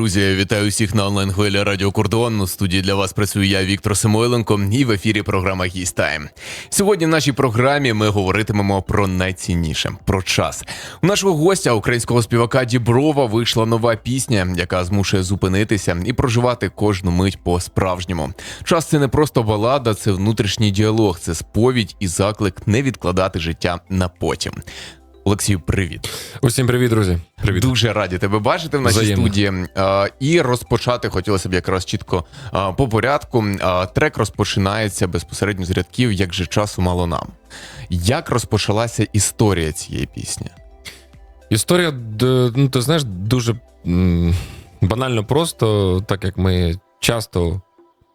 Друзі, вітаю всіх на онлайн хвилі Радіо Кордон. У студії для вас працюю я, Віктор Самойленко, і в ефірі програма «Гість Тайм». Сьогодні в нашій програмі ми говоритимемо про найцінніше про час. У нашого гостя, українського співака Діброва, вийшла нова пісня, яка змушує зупинитися і проживати кожну мить по-справжньому. Час це не просто балада, це внутрішній діалог, це сповідь і заклик не відкладати життя на потім. Олексію, привіт. Усім привіт, друзі. Привіт. Дуже раді тебе бачити в нашій Взаємно. студії. І розпочати хотілося б якраз чітко по порядку. Трек розпочинається безпосередньо з рядків, як же часу мало нам. Як розпочалася історія цієї пісні? Історія, ну ти знаєш, дуже банально просто, так як ми часто,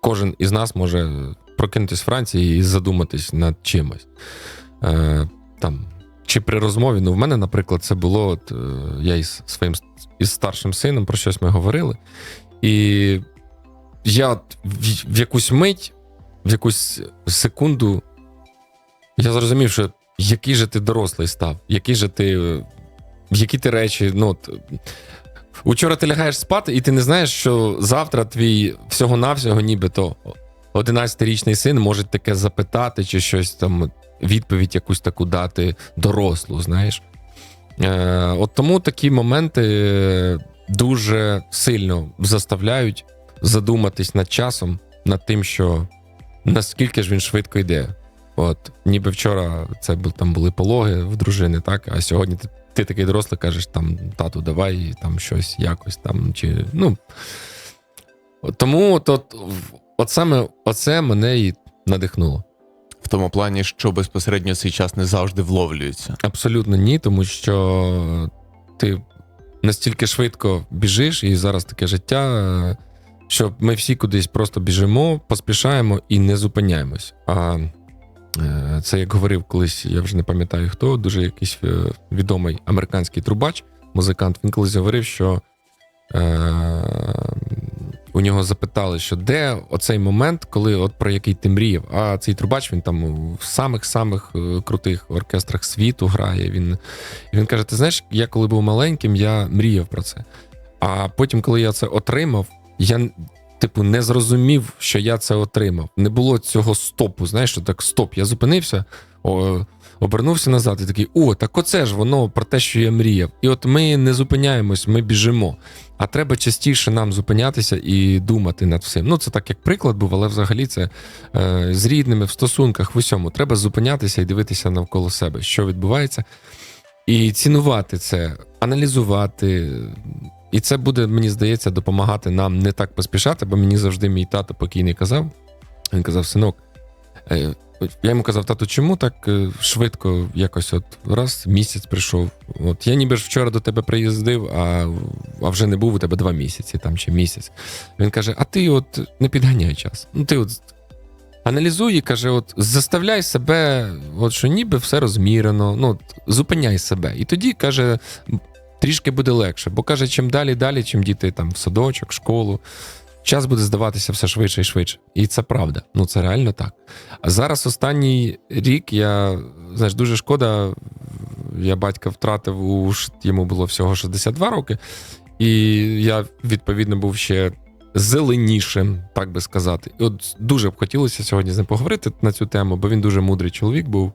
кожен із нас може прокинутись в Франції і задуматись над чимось. Е, там, чи при розмові, ну в мене, наприклад, це було. От, е, я із своїм із старшим сином про щось ми говорили. І я в, в якусь мить, в якусь секунду, я зрозумів, що який же ти дорослий став, який же ти. Які ти речі, ну от, Учора ти лягаєш спати, і ти не знаєш, що завтра твій всього-навсього, нібито 11-річний син може таке запитати, чи щось там, відповідь якусь таку дати дорослу, знаєш. Е, от тому такі моменти е, дуже сильно заставляють задуматись над часом, над тим, що наскільки ж він швидко йде. От, ніби вчора це там були пологи в дружини, так, а сьогодні ти ти такий дорослий кажеш, там, тату, давай там щось якось там. чи, ну. Тому от, от, от саме оце мене і надихнуло. В тому плані, що безпосередньо цей час не завжди вловлюється. Абсолютно ні, тому що ти настільки швидко біжиш, і зараз таке життя, що ми всі кудись просто біжимо, поспішаємо і не зупиняємось. А е, це як говорив колись, я вже не пам'ятаю хто, дуже якийсь е, відомий американський трубач, музикант. Він колись говорив, що е, у нього запитали, що де оцей момент, коли от про який ти мріяв. А цей трубач він там в самих-самих е, крутих оркестрах світу грає. Він, він каже: Ти знаєш, я коли був маленьким, я мріяв про це. А потім, коли я це отримав, я. Типу, не зрозумів, що я це отримав. Не було цього стопу. Знаєш, що так стоп. Я зупинився, о, обернувся назад і такий: о, так оце ж воно про те, що я мріяв. І от ми не зупиняємось, ми біжимо. А треба частіше нам зупинятися і думати над всім. Ну, це так як приклад був, але взагалі це е, з рідними в стосунках в усьому. Треба зупинятися і дивитися навколо себе, що відбувається, і цінувати це, аналізувати. І це буде, мені здається, допомагати нам не так поспішати, бо мені завжди мій тато покійний казав. Він казав: синок, е, я йому казав, тату, чому так е, швидко якось от раз місяць прийшов? От я ніби ж вчора до тебе приїздив, а, а вже не був у тебе два місяці там чи місяць. Він каже: А ти от не підганяй час. Ну ти от аналізуй і каже: от заставляй себе, от що ніби все розмірено, ну от, зупиняй себе. І тоді каже. Трішки буде легше, бо каже, чим далі, далі, чим діти там в садочок, школу, час буде здаватися все швидше і швидше. І це правда. Ну це реально так. А зараз останній рік я знаєш, дуже шкода. Я батька втратив у йому було всього 62 роки, і я відповідно був ще зеленішим, так би сказати. І от дуже б хотілося сьогодні з ним поговорити на цю тему, бо він дуже мудрий чоловік був.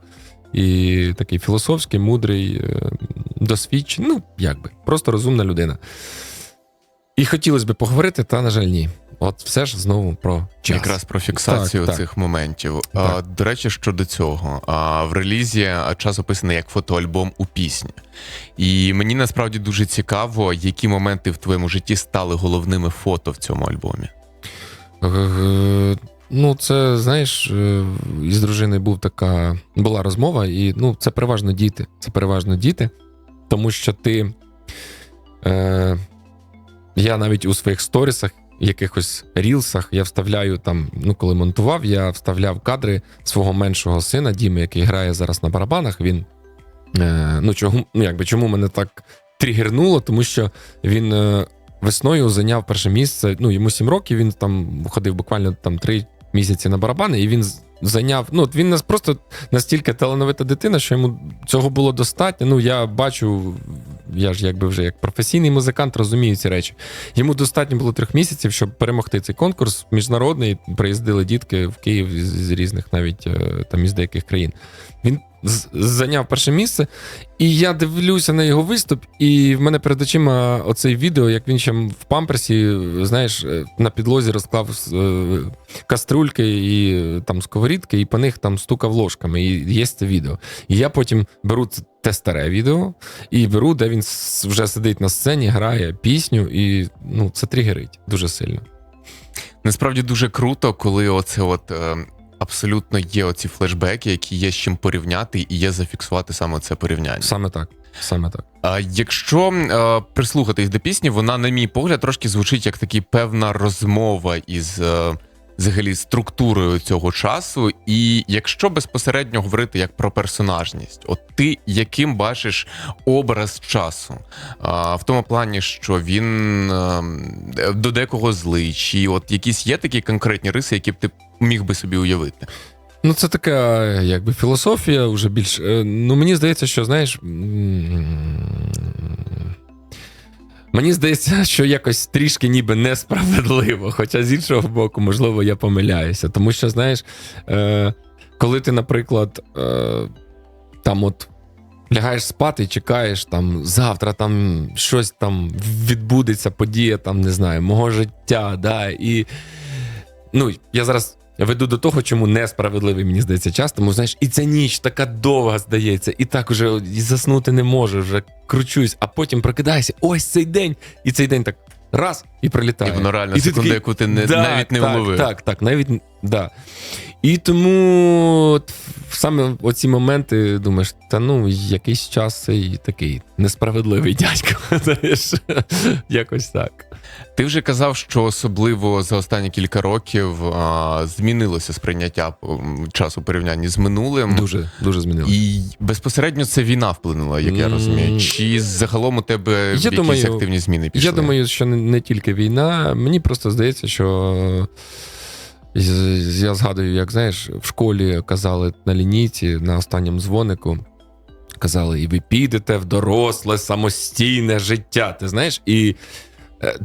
І такий філософський, мудрий, е, досвідчений, ну як би, просто розумна людина. І хотілося б поговорити, та, на жаль, ні. От все ж знову про час. Якраз про фіксацію Так, так. цих моментів. А, до речі, щодо цього, а, в релізі час описаний як фотоальбом у пісні. І мені насправді дуже цікаво, які моменти в твоєму житті стали головними фото в цьому альбомі. Е, Ну, це знаєш, е, із дружиною був така була розмова, і ну, це переважно діти. Це переважно діти, тому що ти. Е, я навіть у своїх сторісах, якихось рілсах, я вставляю там, ну, коли монтував, я вставляв кадри свого меншого сина Діми, який грає зараз на барабанах. Він. Е, ну, чому, ну, якби, чому мене так тригернуло, тому що він. Е, Весною зайняв перше місце. Ну, йому 7 років, він там ходив буквально там 3 місяці на барабани, і він зайняв. Ну, от він нас просто настільки талановита дитина, що йому цього було достатньо. Ну, я бачу я ж якби вже як професійний музикант розумію ці речі. Йому достатньо було трьох місяців, щоб перемогти цей конкурс міжнародний. Приїздили дітки в Київ з, різних навіть е, там із деяких країн. Він зайняв перше місце, і я дивлюся на його виступ, і в мене перед очима оцей відео, як він ще в памперсі, знаєш, е, на підлозі розклав е, каструльки і е, там сковорідки, і по них там стукав ложками. І є це відео. І я потім беру те старе відео і беру, де він вже сидить на сцені, грає пісню, і ну, це тригерить дуже сильно. Насправді дуже круто, коли оце от. Абсолютно є оці флешбеки, які є з чим порівняти, і є зафіксувати саме це порівняння. Саме так. Саме так. А якщо е, прислухатись до пісні, вона, на мій погляд, трошки звучить як такі певна розмова із е, взагалі структурою цього часу. І якщо безпосередньо говорити як про персонажність, от ти яким бачиш образ часу? А, в тому плані, що він е, до декого злий, чи от якісь є такі конкретні риси, які б ти міг би собі уявити? Ну, це така, якби філософія вже більш. е, Ну, мені здається, що знаєш. Мені здається, що якось трішки ніби несправедливо. Хоча з іншого боку, можливо, я помиляюся. Тому що, знаєш, е, коли ти, наприклад, е, там от лягаєш спати і чекаєш, там завтра там щось там відбудеться, подія, там, не знаю, мого життя, да, і. Ну, я зараз веду до того, чому несправедливий, мені здається, час. Тому знаєш, і ця ніч така довга здається, і так уже і заснути не можу, вже кручусь, а потім прокидайся. Ось цей день, і цей день так раз і прилітає. І воно реально І секунда, такий, яку ти не, Да, навіть не так, вловив. Так, так, навіть да. І тому от саме оці моменти думаєш, та ну, якийсь час цей такий несправедливий дядько. Знаєш, якось так. Ти вже казав, що особливо за останні кілька років а, змінилося сприйняття часу порівнянні з минулим. Дуже, дуже змінилося. І безпосередньо це війна вплинула, як я розумію. Чи загалом у тебе Я якісь думаю- активні зміни пішли? Я думаю, що не, не тільки війна. Мені просто здається, що я згадую, як знаєш, в школі казали на лінійці на останньому дзвонику. Казали, і ви підете в доросле самостійне життя. Ти знаєш, і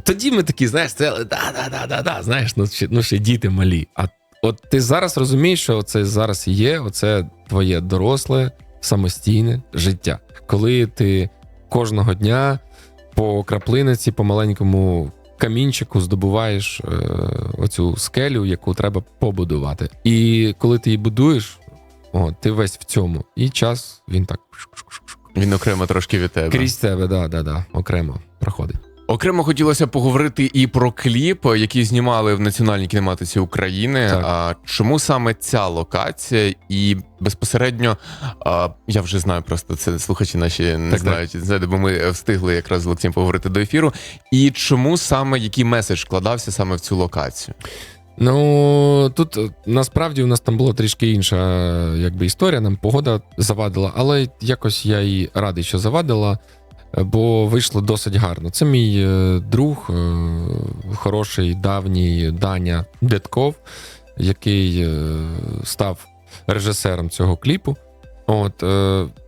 тоді ми такі, знаєш, це да-да-да-да-да, знаєш, ну ще, ну ще діти малі. А от ти зараз розумієш, що це зараз є, оце твоє доросле самостійне життя. Коли ти кожного дня по краплиниці, по маленькому камінчику здобуваєш е, оцю скелю, яку треба побудувати. І коли ти її будуєш, о, ти весь в цьому. І час він так Він окремо трошки від тебе. крізь тебе, да, да, да, окремо проходить. Окремо хотілося поговорити і про кліп, який знімали в Національній кінематиці України. Так. А чому саме ця локація? І безпосередньо а, я вже знаю, просто це слухачі наші не Так, знають, знаєте, бо ми встигли якраз з Олексієм поговорити до ефіру. І чому саме який меседж вкладався саме в цю локацію? Ну тут е, насправді у нас там була трішки інша е, якби історія. Нам погода завадила, але якось я і радий, що завадила, бо вийшло досить гарно. Це мій е, друг, е, хороший давній Даня Дедков, який е, став режисером цього кліпу. От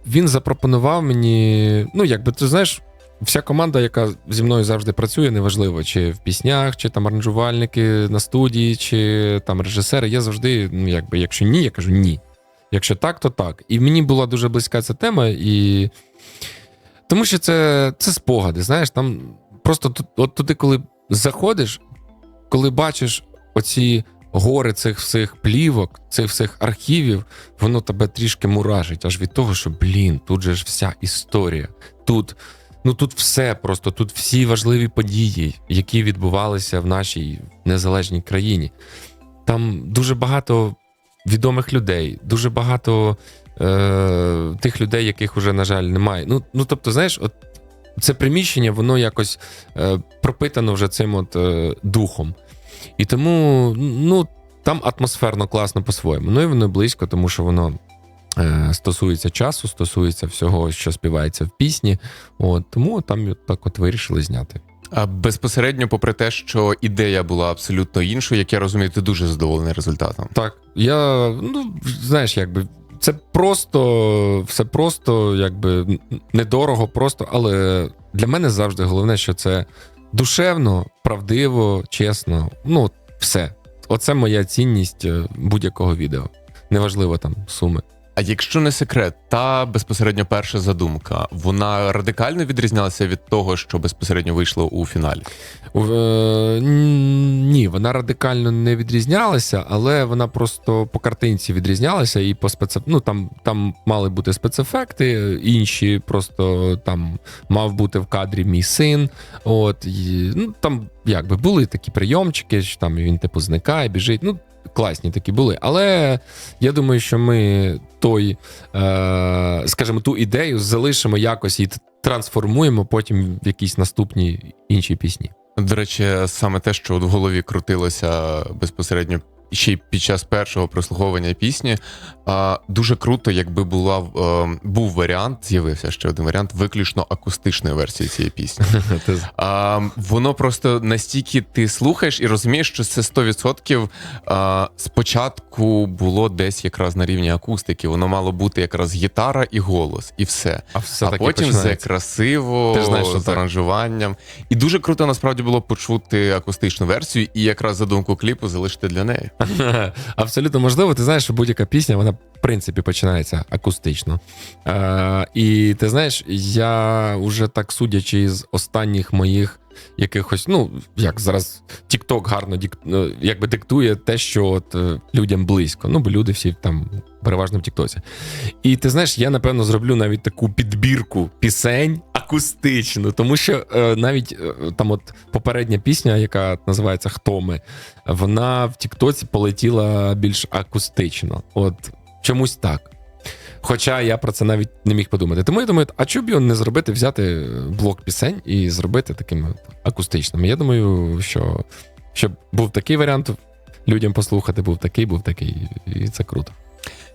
він запропонував мені, ну якби ти знаєш. Вся команда, яка зі мною завжди працює, неважливо, чи в піснях, чи там аранжувальники на студії, чи там режисери. Я завжди, ну якби, якщо ні, я кажу ні. Якщо так, то так. І мені була дуже близька ця тема, і тому що це, це спогади, знаєш, там просто от туди, коли заходиш, коли бачиш оці гори цих всіх плівок, цих всіх архівів, воно тебе трішки муражить, аж від того, що блін, тут же ж вся історія. Тут Ну тут все просто, тут всі важливі події, які відбувалися в нашій незалежній країні. Там дуже багато відомих людей, дуже багато е, тих людей, яких уже, на жаль, немає. Ну, ну тобто, знаєш, от це приміщення, воно якось е, пропитано вже цим от е, духом. І тому ну, там атмосферно класно по-своєму. Ну і воно близько, тому що воно е, стосується часу, стосується всього, що співається в пісні. От, тому там так от вирішили зняти. А безпосередньо, попри те, що ідея була абсолютно іншою, як я розумію, ти дуже задоволений результатом. Так, я, ну, знаєш, якби це просто, все просто, якби недорого, просто, але для мене завжди головне, що це душевно, правдиво, чесно. Ну, все. Оце моя цінність е, будь-якого відео. Неважливо там суми. А якщо не секрет, та безпосередньо перша задумка, вона радикально відрізнялася від того, що безпосередньо вийшло у фіналі. Е, Ні, вона радикально не відрізнялася, але вона просто по картинці відрізнялася і по спецеф... ну, там, там мали бути спецефекти, інші просто там мав бути в кадрі мій син. От і, ну там якби були такі прийомчики, що там він типу зникає, біжить. Ну, класні такі були. Але я думаю, що ми той, е, скажімо, ту ідею залишимо якось і трансформуємо потім в якісь наступні інші пісні. До речі, саме те, що в голові крутилося безпосередньо ще й під час першого прослуховування пісні, а, дуже круто, якби була е, був варіант, з'явився ще один варіант виключно акустичної версії цієї пісні. А, воно просто настільки ти слухаєш і розумієш, що це 100% а, спочатку було десь якраз на рівні акустики. Воно мало бути якраз гітара і голос, і все. А все а потім все красиво, Ти знаєш, що з так. аранжуванням. І дуже круто насправді було почути акустичну версію і якраз задумку кліпу залишити для неї. Абсолютно можливо. Ти знаєш, що будь-яка пісня, вона в принципі починається акустично. Е, і ти знаєш, я вже так судячи з останніх моїх якихось, ну як зараз TikTok гарно дік, ну, якби диктує те, що от е, людям близько. Ну, бо люди всі там переважно в Тіктоці. І ти знаєш, я напевно зроблю навіть таку підбірку пісень акустичну, тому що е, навіть е, там, от попередня пісня, яка називається Хто ми, вона в Тіктоці полетіла більш акустично. От чомусь так. Хоча я про це навіть не міг подумати. Тому я думаю, а чому б його не зробити, взяти блок пісень і зробити таким акустичним? Я думаю, що щоб був такий варіант людям послухати, був такий, був такий, і це круто.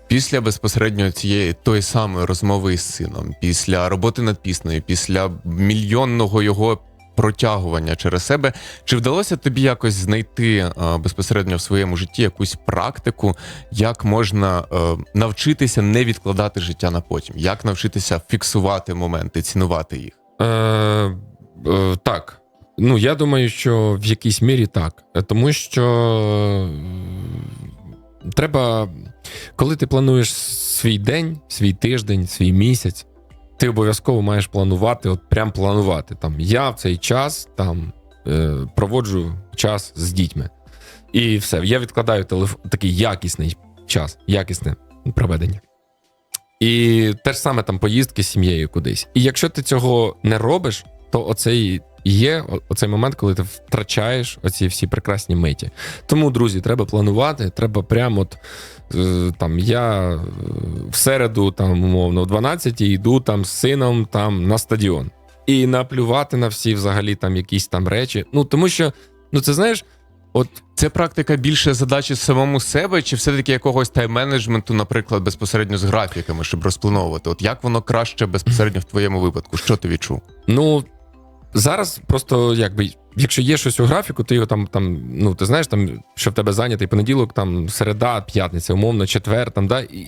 Після безпосередньо цієї тої самої розмови із сином, після роботи над піснею, після мільйонного його протягування через себе, чи вдалося тобі якось знайти е, безпосередньо в своєму житті якусь практику, як можна е, навчитися не відкладати життя на потім, як навчитися фіксувати моменти, цінувати їх? Е, е, так. Ну, я думаю, що в якійсь мірі так. Тому що е, треба, коли ти плануєш свій день, свій тиждень, свій місяць, ти обов'язково маєш планувати, от прям планувати. Там я в цей час там е, проводжу час з дітьми. І все. Я відкладаю телефон, такий якісний час, якісне проведення. І те ж саме там поїздки з сім'єю кудись. І якщо ти цього не робиш, то оцей є оцей момент, коли ти втрачаєш оці всі прекрасні миті. Тому, друзі, треба планувати. Треба прямо от е, там я е, в середу, там умовно, о 12 йду там з сином там на стадіон. І наплювати на всі взагалі там якісь там речі. Ну тому що, ну це знаєш, от Це практика більше задачі самому себе, чи все-таки якогось тайм-менеджменту, наприклад, безпосередньо з графіками, щоб розплановувати? От як воно краще безпосередньо в твоєму випадку? Що ти відчув? Ну зараз просто якби, якщо є щось у графіку, ти його там, там ну ти знаєш, там що в тебе зайнятий понеділок, там середа, п'ятниця, умовно, четвер, там да. І,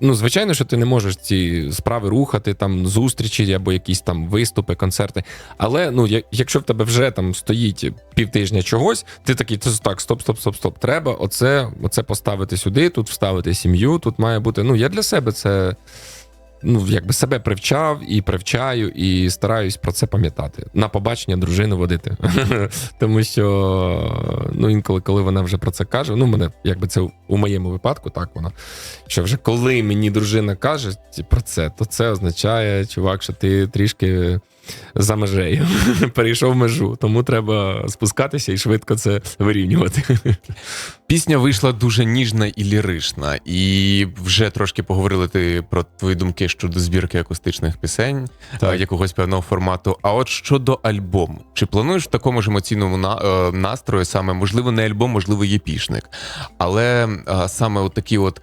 Ну, звичайно, що ти не можеш ці справи рухати, там зустрічі або якісь там виступи, концерти. Але ну, якщо в тебе вже там стоїть півтижня чогось, ти такий, «Це так, стоп, стоп, стоп, стоп. Треба оце, оце поставити сюди, тут вставити сім'ю. Тут має бути. Ну, я для себе це ну, якби себе привчав і привчаю, і стараюсь про це пам'ятати. На побачення дружину водити. Тому що ну, інколи, коли вона вже про це каже, ну, мене, якби це у моєму випадку, так воно. Що вже коли мені дружина каже про це, то це означає, чувак, що ти трішки за межею перейшов межу. Тому треба спускатися і швидко це вирівнювати. Пісня вийшла дуже ніжна і лірична, і вже трошки поговорили ти про твої думки щодо збірки акустичних пісень Так. е, якогось певного формату. А от щодо альбому, чи плануєш в такому ж емоційному е, настрої саме можливо не альбом, можливо, єпішник, але е, саме от такий от.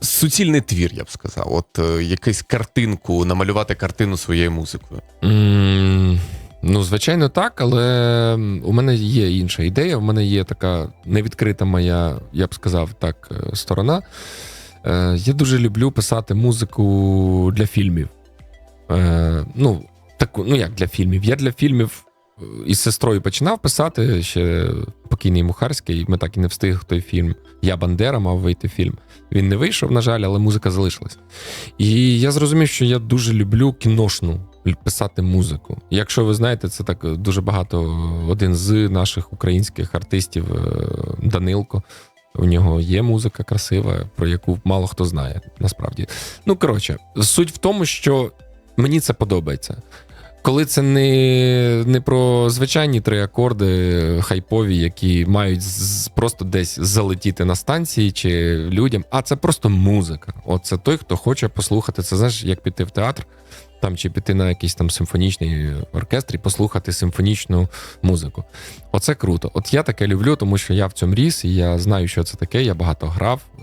Суцільний твір, я б сказав, от е, якусь картинку, намалювати картину своєю музикою. М, Ну, звичайно, так, але у мене є інша ідея. У мене є така невідкрита моя, я б сказав так, е, сторона. Е, я дуже люблю писати музику для фільмів. Е, ну, таку, ну як для фільмів? Я для фільмів із сестрою починав писати ще покійний Мухарський. Ми так і не встиг той фільм. Я Бандера мав вийти фільм. Він не вийшов, на жаль, але музика залишилась. І я зрозумів, що я дуже люблю кіношну писати музику. Якщо ви знаєте, це так дуже багато. Один з наших українських артистів е, Данилко. У нього є музика красива, про яку мало хто знає, насправді. Ну, коротше, суть в тому, що мені це подобається. Коли це не, не про звичайні три акорди хайпові, які мають з- просто десь залетіти на станції чи людям, а це просто музика. От це той, хто хоче послухати. Це знаєш, як піти в театр, там чи піти на якийсь там симфонічний оркестр і послухати симфонічну музику. Оце круто. От я таке люблю, тому що я в цьому ріс, і я знаю, що це таке. Я багато грав е,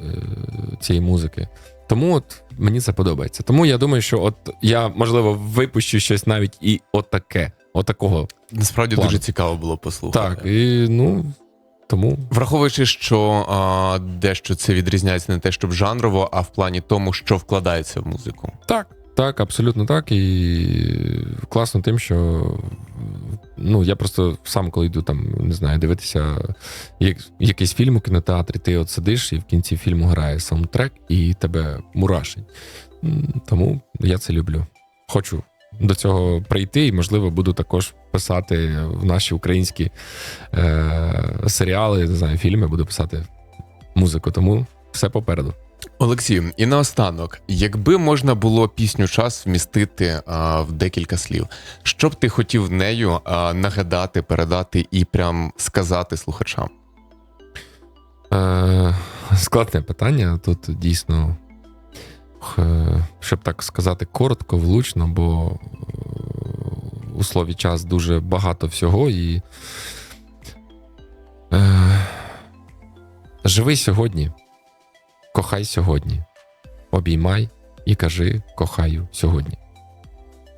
цієї музики. Тому от мені це подобається. Тому я думаю, що от я можливо випущу щось навіть і отаке, отакого. Насправді План. дуже цікаво було послухати. Так, і ну тому Враховуючи, що а, дещо це відрізняється не те, щоб жанрово, а в плані тому, що вкладається в музику. так, так, абсолютно так. І класно тим, що ну я просто сам, коли йду там, не знаю, дивитися як, якийсь фільм у кінотеатрі, ти от сидиш і в кінці фільму грає саундтрек, і тебе мурашить. Тому я це люблю. Хочу до цього прийти, і, можливо, буду також писати в наші українські е- серіали, не знаю, фільми, буду писати музику. Тому все попереду. Олексій, і наостанок, якби можна було пісню час вмістити а, в декілька слів, що б ти хотів нею а, нагадати, передати і прям сказати слухачам? Е, складне питання. Тут дійсно, щоб так сказати, коротко, влучно, бо е, у слові час дуже багато всього і. Е, живи сьогодні, кохай сьогодні, обіймай і кажи кохаю сьогодні.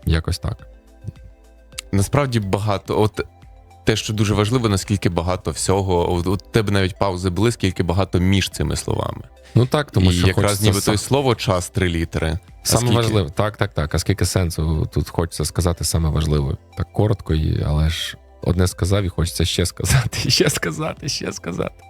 Якось так. Насправді багато, от те, що дуже важливо, наскільки багато всього, у тебе навіть паузи були, скільки багато між цими словами. Ну так, тому і що якраз ніби са- той слово час три літери. Саме скільки- важливе, так, так, так. А скільки сенсу тут хочеться сказати саме важливе? Так коротко, але ж одне сказав і хочеться ще сказати, ще сказати, ще сказати.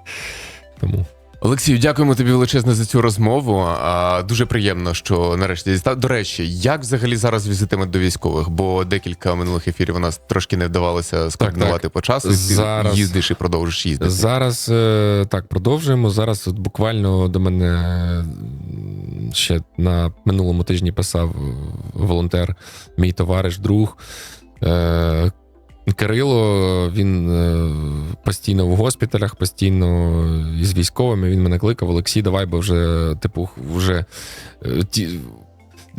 Тому Олексію, дякуємо тобі величезно за цю розмову. А, дуже приємно, що нарешті дістав. До речі, як взагалі зараз візитимуть до військових? Бо декілька минулих ефірів у нас трошки не вдавалося скоординувати так. по часу. і Ти Зараз- їздиш і продовжиш їздити. зараз е, так продовжуємо. Зараз от буквально до мене ще на минулому тижні писав е, волонтер, мій товариш, друг. Е, Кирило, він е, постійно в госпіталях, постійно із військовими. Він мене кликав. Олексій, давай, бо вже, типу, вже е, ті.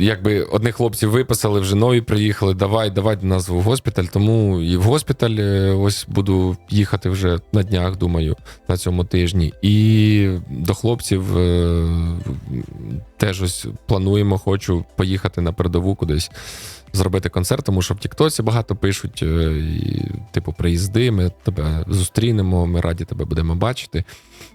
Якби одних хлопців виписали, вже нові приїхали. Давай, давай до нас в госпіталь. Тому і в госпіталь е, ось буду їхати вже на днях, думаю, на цьому тижні. І до хлопців е, теж ось плануємо, хочу поїхати на передову кудись зробити концерт, тому що в Тіктоці багато пишуть, е, і, типу, приїзди, ми тебе зустрінемо, ми раді тебе будемо бачити.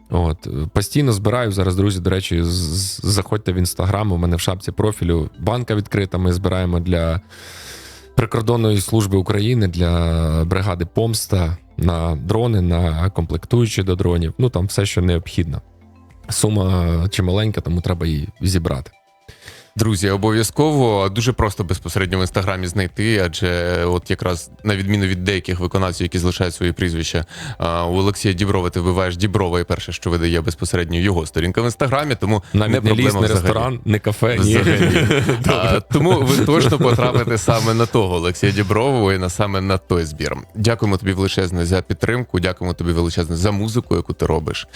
От, постійно збираю зараз, друзі. До речі, заходьте в інстаграм, у мене в шапці профілю банка відкрита. Ми збираємо для прикордонної служби України для бригади Помста на дрони, на комплектуючі до дронів. Ну там все, що необхідно. Сума чималенька, тому треба її зібрати. Друзі, обов'язково дуже просто безпосередньо в інстаграмі знайти, адже от якраз на відміну від деяких виконавців, які залишають свої прізвища, у Олексія Діброва ти вбиваєш Діброва, і перше, що видає безпосередньо його сторінка в інстаграмі, тому Навіть не, проблема ліс, не взагалі. ресторан, не кафе, ні. А, тому ви точно потрапите саме на того Олексія Дібрового і на саме на той збір. Дякуємо тобі величезне за підтримку. Дякуємо тобі величезне за музику, яку ти робиш.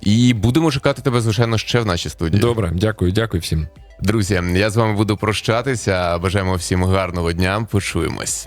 І будемо чекати тебе, звичайно, ще в нашій студії. Добре, дякую, дякую всім. Друзі, я з вами буду прощатися. Бажаємо всім гарного дня. Почуємось.